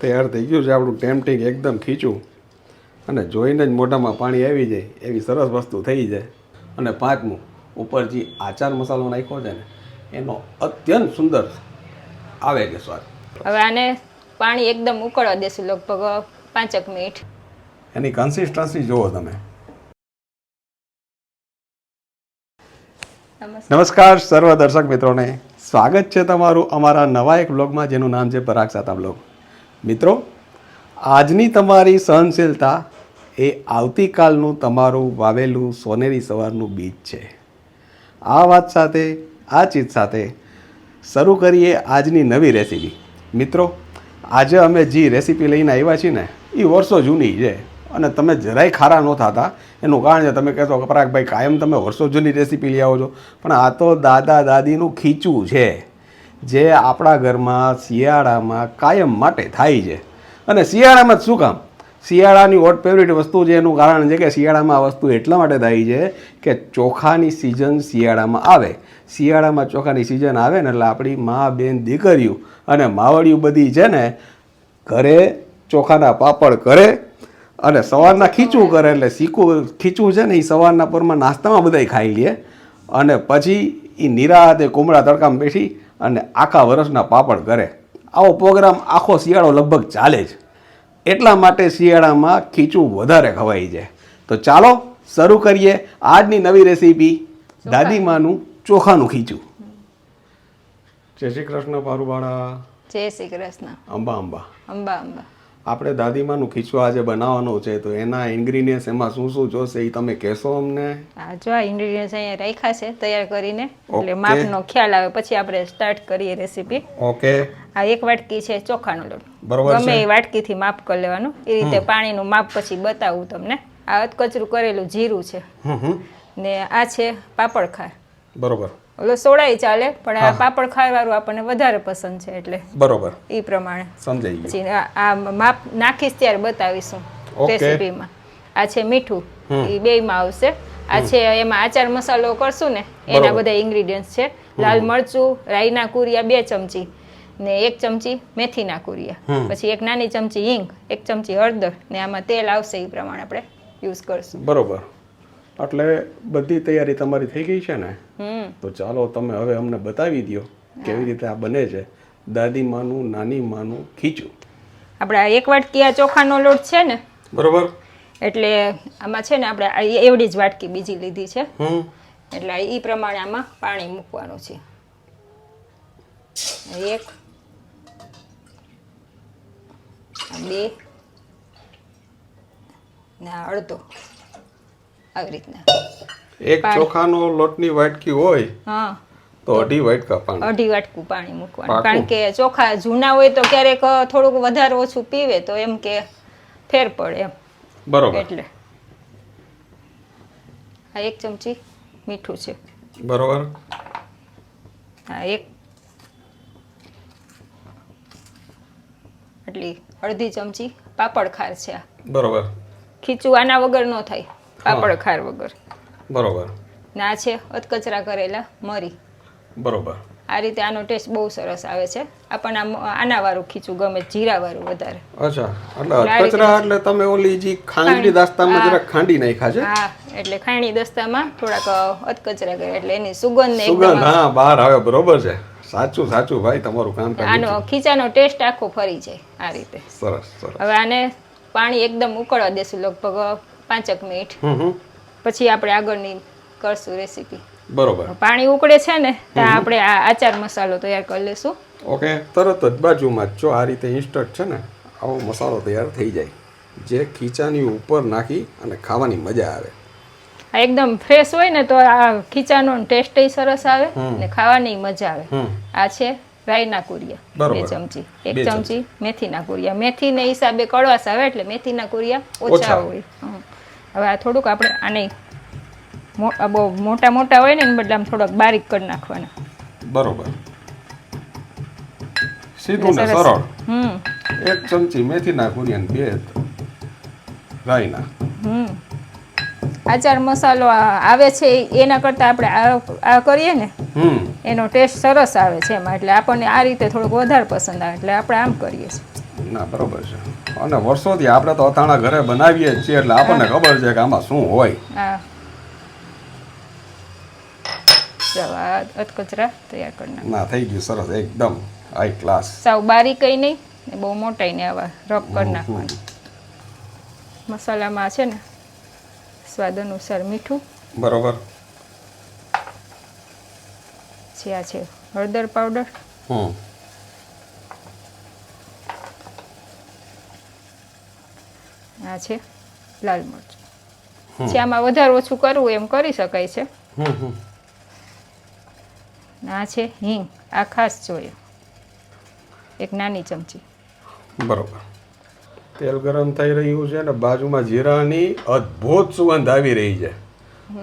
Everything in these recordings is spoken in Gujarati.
તૈયાર થઈ ગયું છે. આપણું ટેમ્પટિંગ એકદમ ખીચું. અને જોઈને જ મોઢામાં પાણી આવી જાય એવી સરસ વસ્તુ થઈ જાય. અને પાંચમું ઉપર જે આચાર મસાલો નાખ્યો છે ને એનો અત્યંત સુંદર આવે છે સ્વાદ. હવે આને પાણી એકદમ ઉકળવા દેશું લગભગ પાંચક મિનિટ. એની કન્સિસ્ટન્સી જુઓ તમે. નમસ્કાર. સર્વ દર્શક મિત્રોને. સ્વાગત છે તમારું અમારા નવા એક બ્લોગમાં જેનું નામ છે પરાગ સાતા બ્લોગ મિત્રો, આજની તમારી સહનશીલતા એ આવતીકાલનું તમારું વાવેલું સોનેરી સવારનું બીજ છે. આ વાત સાથે, આ ચીજ સાથે શરૂ કરીએ આજની નવી રેસીપી. મિત્રો, આજે અમે જે રેસીપી લઈને આવ્યા છીએ ને એ વર્ષો જૂની છે અને તમે જરાય ખારા ન થતા. એનું કારણ છે, તમે કહેશો કે પરાગભાઈ, કાયમ તમે વર્ષો જૂની રેસીપી લઈ આવો છો. પણ આ તો દાદા દાદીનું ખીચું છે. જે આપણા ઘરમાં શિયાળામાં કાયમ માટે થાય છે. અને શિયાળામાં જ શું કામ? શિયાળાની વોટ ફેવરિટ વસ્તુ છે એનું કારણ છે કે શિયાળામાં આ વસ્તુ એટલા માટે થાય છે કે ચોખાની સિઝન શિયાળામાં આવે. શિયાળામાં ચોખાની સિઝન આવે ને એટલે આપણી મા બેન દીકરીઓ અને માવડિયું બધી છે ને ઘરે ચોખાના પાપડ કરે અને સવારના ખીચું કરે એટલે શીખું ખીચું છે ને એ સવારના પરમાં નાસ્તામાં બધાય ખાઈ લે. અને પછી એ નિરાતે કુમળા તડકામાં બેસી અને આખા વર્ષના પાપડ કરે. આવો પ્રોગ્રામ આખો શિયાળો લગભગ ચાલે જ. એટલા માટે શિયાળામાં ખીચું વધારે ખવાય છે. તો ચાલો શરૂ કરીએ આજની નવી રેસીપી દાદીમાનું ચોખાનું ખીચું. જય શ્રી કૃષ્ણ પારુબાળા જય શ્રી કૃષ્ણ. અંબા અંબા. અંબા અંબા. આપણે દાદીમાનું ખીચું આજે બનાવવાનું છે તો એના ઇન્ગ્રીડિયન્ટ્સ એમાં શું શું જોશે એ તમે કહેશો અમને? આ જો આ ઇન્ગ્રીડિયન્ટ્સ અહીંયા રાખ્યા છે તૈયાર કરીને. એટલે. માપનો ખ્યાલ આવે પછી આપણે સ્ટાર્ટ કરીએ રેસીપી ઓકે આ એક વાટકી છે ચોખાનો લોટ. બરોબર ગમે છે. એ વાટકીથી માપ કરી લેવાનું. એ રીતે પાણીનું માપ પછી બતાવું તમને. આ અધકચરું કરેલું જીરું છે. ને આ છે પાપડ ખાર. બરોબર. ઓલો સોડાઈ ચાલે પણ આ પાપડ ખાર આપણને વધારે પસંદ છે એટલે બરોબર. એ પ્રમાણે. સમજાઈ ગયું. આ માપ નાખીશ ત્યારે બતાવીશું. રેસીપીમાં. આ છે મીઠું એ બેયમાં આવશે. આ છે એમાં આચાર મસાલો કરશું ને એના બધા ઇન્ગ્રીડિયન્ટ્સ છે. લાલ મરચું રાઈના કુરિયા બે ચમચી ને એક ચમચી મેથીના કુરિયા. પછી એક નાની ચમચી હિંગ એક ચમચી હળદર ને આમાં તેલ આવશે એ પ્રમાણે આપણે યુઝ કરશું. બરોબર. એટલે બધી તૈયારી તમારી થઈ ગઈ છે ને? હમ. તો ચાલો તમે હવે અમને બતાવી દો કેવી રીતે આ બને છે. દાદી માનું નાની માનું ખીચું. આપણે આ એક વાટકી આ ચોખાનો લોટ છે ને? બરોબર. એટલે આમાં છે ને આપણે એવડી જ વાટકી બીજી લીધી છે. હમ. એટલે એ પ્રમાણે આમાં પાણી મૂકવાનું છે. એક બે ના અડધો. આવી રીતના. એક ચોખાનો લોટની વાટકી હોય હા. તો અઢી વાટકા પાણી અઢી વાટકું પાણી મૂકવાનું. કારણ કે ચોખા જૂના હોય તો ક્યારેક થોડુંક વધારે ઓછું પીવે તો એમ કે ફેર પડે એમ. બરોબર. એટલે. આ એક ચમચી મીઠું છે. બરોબર. હા એક. એટલી અડધી ચમચી પાપડ ખાર છે બરોબર. ખીચું આના વગર ન થાય. પાપડ ખાર વગર. બરોબર. ના છે અધકચરા કરેલા મરી. બરોબર. આ રીતે આનો ટેસ્ટ બહુ સરસ આવે છે. આપણને આના વાળું ખીચું ગમે જીરા વાળું વધારે. અચ્છા. એટલે કચરા એટલે તમે ઓલી જે ખાંડી દસ્તામાં જરા ખાંડી નાખ્યા છે? હા એટલે ખાંડી દસ્તામાં થોડાક અધકચરા કરે એટલે એની સુગંધ ને સુગંધ હા બહાર આવે બરોબર છે. સાચું સાચું ભાઈ તમારું કામ આનો ખીચાનો ટેસ્ટ આખો ફરી જાય આ રીતે. સરસ સરસ. હવે આને પાણી એકદમ ઉકળવા દેશું. લગભગ પાંચક મિનિટ. પછી આપણે આગળની કરશું રેસીપી બરોબર. પાણી ઉકળે છે ને ત્યાં આપણે આ આચાર મસાલો તૈયાર કરી લેશું ઓકે તરત જ બાજુમાં જો આ રીતે ઇન્સ્ટન્ટ છે ને આવો મસાલો તૈયાર થઈ જાય. જે ખીચાની ઉપર નાખી અને ખાવાની મજા આવે. આ એકદમ ફ્રેશ હોય ને તો આ ખીચાનો ટેસ્ટ સરસ આવે ને ખાવાની મજા આવે. આ છે રાઈના કુરિયા. બે ચમચી. એક ચમચી. મેથીના કુરિયા. મેથીને હિસાબે કડવાશ આવે એટલે મેથીના કુરિયા ઓછા. હોય. હવે આ થોડુંક આપણે આને બહુ મોટા મોટા હોય ને એને બદલે આમ થોડાક બારીક કરી નાખવાના. બરોબર. સીધું ને સરળ. હમ. એક ચમચી મેથીના કુરિયન બે રાઈના હમ. આચાર મસાલો આવે છે એના કરતાં આપણે આ કરીએ ને એનો ટેસ્ટ સરસ આવે છે એમાં. એટલે આપણને આ રીતે થોડુંક વધારે પસંદ આવે. એટલે આપણે આમ કરીએ છીએ. ના બરોબર છે. અને વર્ષોથી આપણે તો અથાણા ઘરે બનાવીએ છીએ એટલે આપણને ખબર છે કે આમાં શું હોય. આ તૈયાર કરી ના થઈ ગયું સરસ એકદમ હાઈ ક્લાસ સાવ બારીકઈ નહીં ને બહુ મોટાઈ નહીં આવા રબ કરી નાખવાનું. મસાલામાં છે ને સ્વાદ અનુસાર મીઠું. બરોબર. છે આ છે હળદર પાવડર. હમ. આ છે લાલ મરચું. છે આમાં વધારે ઓછું કરવું એમ કરી શકાય છે. આ છે હિંગ આ ખાસ જોઈએ. એક નાની ચમચી. બરોબર. તેલ ગરમ થઈ રહ્યું છે અને બાજુમાં જીરાની અદ્ભુત સુગંધ આવી રહી છે.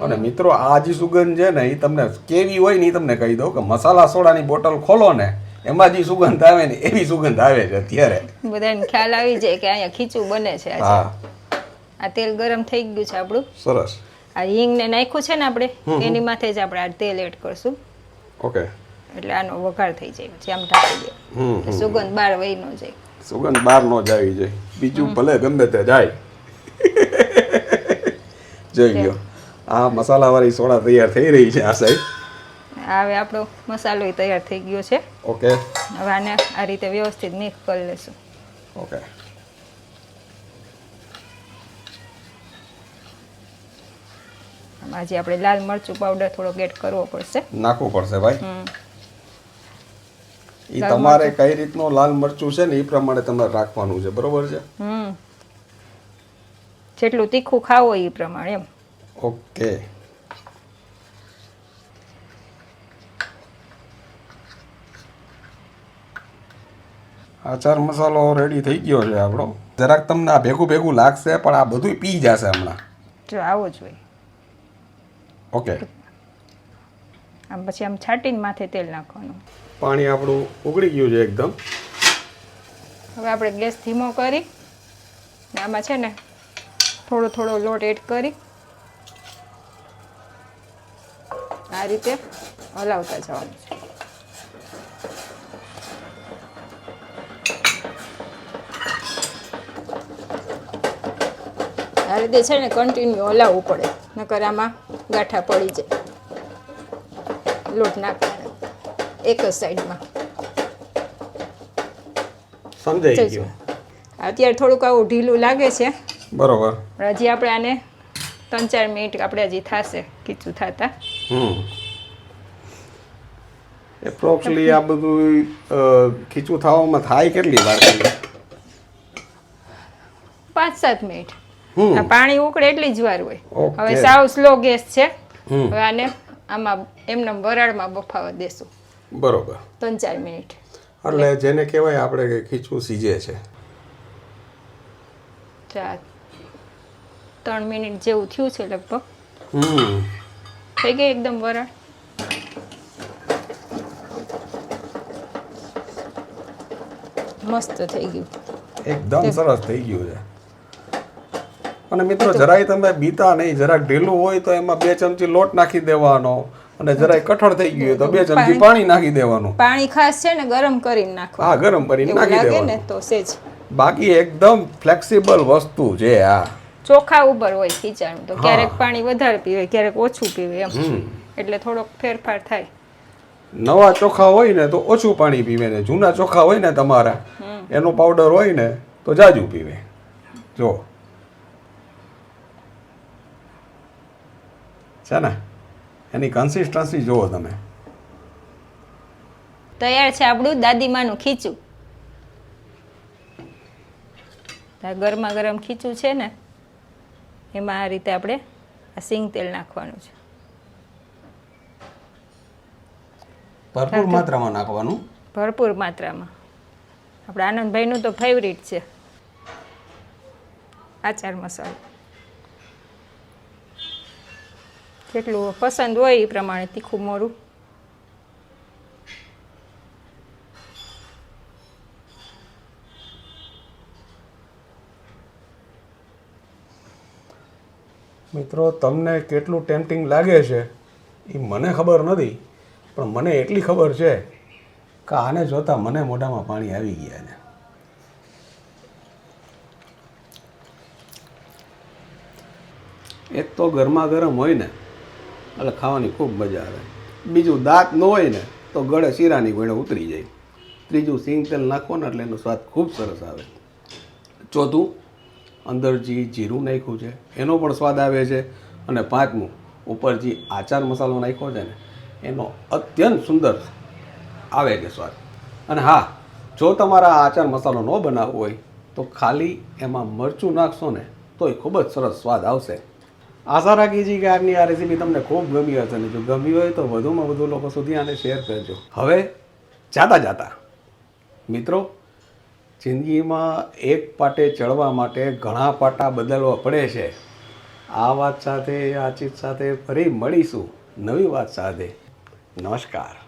અને મિત્રો આ જે સુગંધ છે ને એ તમને કેવી હોય ને એ તમને કહી દઉં કે મસાલા સોડાની બોટલ ખોલો ને એમાં જે સુગંધ આવે ને એવી સુગંધ આવે છે અત્યારે. બધાને ખ્યાલ આવી જાય કે અહીંયા ખીચું બને છે આજે. આ તેલ ગરમ થઈ ગયું છે આપણું. સરસ. આ હિંગ ને નાખ્યું છે ને આપણે એની માથે જ આપણે આ તેલ એડ કરશું. ઓકે. એટલે આનો વઘાર થઈ જાય પછી આમ ઢાંકી દે. સુગંધ બાર વહી ન જાય. સુગંધ બહાર ન જાવી જાય. બીજું ભલે ગમે તે જાય. જોઈ ગયો આ મસાલાવાળી સોડા તૈયાર થઈ રહી છે આ સાઈડ. હવે આપણો મસાલો તૈયાર થઈ ગયો છે. ઓકે. હવે આને આ રીતે વ્યવસ્થિત મિક્સ કરી લેશું. ઓકે. આજે આપણે લાલ મરચું પાવડર થોડોક એડ કરવો પડશે. નાખવું પડશે ભાઈ? એ તમારે કઈ રીતનું લાલ મરચું છે ને એ પ્રમાણે તમારે રાખવાનું છે બરોબર છે? હમ. જેટલું તીખું ખાવો એ પ્રમાણે એમ. ઓકે. આચાર મસાલો રેડી થઈ ગયો છે આપણો. જરાક તમને આ ભેગું ભેગું લાગશે પણ આ બધું પી જશે હમણાં. જો આવો જ હોય. ઓકે. આમ પછી આમ છાંટીને માથે તેલ નાખવાનું. પાણી આપણું ઉગળી ગયું છે એકદમ. હવે આપણે ગેસ ધીમો કરી આમાં છે ને થોડો થોડો લોટ એડ કરી. આ રીતે હલાવતા જવાનું છે. આ રીતે છે ને કન્ટિન્યુ હલાવવું પડે. નકર આમાં ગાંઠા પડી જાય. લોટના કારણે એક જ સાઈડમાં સમજાઈ ગયું. અત્યારે થોડુંક આવું ઢીલું લાગે છે. બરોબર. હજી આપણે આને ત્રણ ચાર મિનિટ આપણે હજી થશે ખીચું થતા. એપ્રોક્સલી આ બધું ખીચું થવામાં થાય કેટલી વાર? પાંચ સાત મિનિટ. પાણી ઉકળે એટલી જ વાર હોય. હવે સાવ સ્લો ગેસ છે. હવે આને આમાં એમને વરાળમાં બફાવા દેશું. બરોબર. ત્રણ ચાર મિનિટ. એટલે જેને કહેવાય આપણે કે ખીચું સીજે છે. ચાર ત્રણ મિનિટ જેવું થયું છે લગભગ. થઈ ગઈ એકદમ વરાળ? મસ્ત થઈ ગયું. એકદમ સરસ થઈ ગયું છે. અને મિત્રો જરાય તમે બીતા નહીં. જરાક ઢીલું હોય તો એમાં બે ચમચી લોટ નાખી દેવાનો અને જરાય કઠણ થઈ ગયું તો બે ચમચી પાણી નાખી દેવાનું. પાણી ખાસ છે ને ગરમ કરીને નાખવા હા ગરમ કરીને નાખી દેવાનું. તો સેજ. બાકી એકદમ ફ્લેક્સિબલ વસ્તુ છે આ. ચોખા ઉપર હોય ખીચાણ તો ક્યારેક પાણી વધારે પીવે ક્યારેક ઓછું પીવે એમ. એટલે થોડોક ફેરફાર થાય. નવા ચોખા હોય ને તો ઓછું પાણી પીવે ને. જૂના ચોખા હોય ને તમારા એનો પાવડર હોય ને તો જાજુ પીવે. જો. છે ને? એની કન્સિસ્ટન્સી જુઓ તમે. તૈયાર છે આપણું દાદીમાનું ખીચું. ગરમા ગરમ ખીચું છે ને એમાં આ રીતે આપણે આ સિંગ તેલ નાખવાનું છે. ભરપૂર માત્રામાં નાખવાનું? ભરપૂર માત્રામાં. આપણે આનંદભાઈનું તો ફેવરિટ છે. આચાર મસાલો. કેટલું પસંદ હોય એ પ્રમાણે તીખું મોરું. મિત્રો, તમને કેટલું ટેમ્પટિંગ લાગે છે એ મને ખબર નથી, પણ મને એટલી ખબર છે કે આને જોતાં મને મોઢામાં પાણી આવી ગયા છે. એક તો ગરમા ગરમ હોય ને એટલે ખાવાની ખૂબ મજા આવે. બીજું દાંત ન હોય ને, તો ગળે શીરાની ગોળે ઉતરી જાય. ત્રીજું સિંગ તેલ નાખો ને એટલે એનો સ્વાદ ખૂબ સરસ આવે. ચોથું, અંદર જે જીરું નાખ્યું છે, એનો પણ સ્વાદ આવે છે. અને પાંચમું, ઉપર જે આચાર મસાલો નાખ્યો છે ને, એનો અત્યંત સુંદર આવે છે સ્વાદ. અને હા, જો તમારા આચાર મસાલો ન બનાવવો હોય, તો ખાલી એમાં મરચું નાખશો ને, તોય ખૂબ જ સરસ સ્વાદ આવશે. આશા રાખી છીએ કે આજની આ રેસીપી તમને ખૂબ ગમી હશે ને જો ગમી હોય તો વધુમાં વધુ લોકો સુધી આને શેર કરજો. હવે જાતા જાતા. મિત્રો, જિંદગીમાં એક પાટે ચડવા માટે ઘણા પાટા બદલવા પડે છે. આ વાત સાથે, આ ચીજ સાથે ફરી મળીશું નવી વાત સાથે. નમસ્કાર.